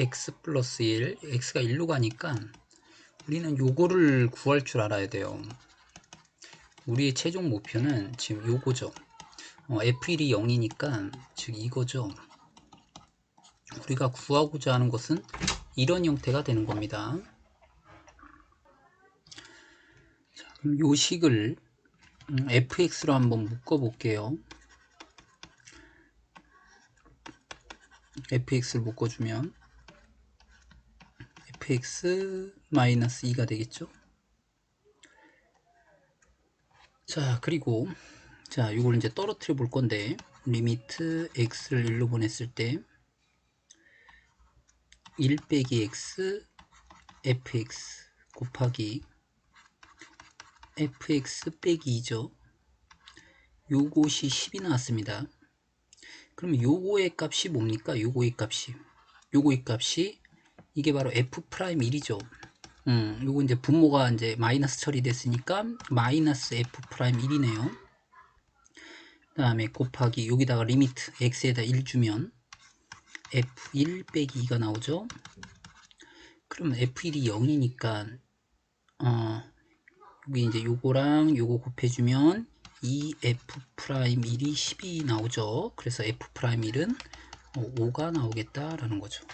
x 플러스 1 x가 1로 가니까 우리는 요거를 구할 줄 알아야 돼요. 우리의 최종 목표는 지금 요거죠. 어, f1이 0이니까 즉 이거죠. 우리가 구하고자 하는 것은 이런 형태가 되는 겁니다. 자, 그럼 요 식을 음, fx로 한번 묶어 볼게요. Fx를 묶어주면 fx-2가 되겠죠? 자 그리고 자 이걸 이제 떨어뜨려 볼 건데 리미트 x를 1로 보냈을 때 1 빼기 x fx 곱하기 fx 빼기 2죠. 요것이 10이 나왔습니다. 그러면 요거의 값이 뭡니까? 요거의 값이. 요거의 값이 이게 바로 f'1이죠. 음, 요거 이제 분모가 이제 마이너스 처리됐으니까 마이너스 f'1이네요. 그 다음에 곱하기 여기다가 리미트 x에다 1 주면 f1 빼기 2가 나오죠. 그러면 f1이 0이니까 어, 여기 이제 요거랑 요거 곱해주면 이 f'1이 10이 나오죠. 그래서 f'1은 5가 나오겠다라는 거죠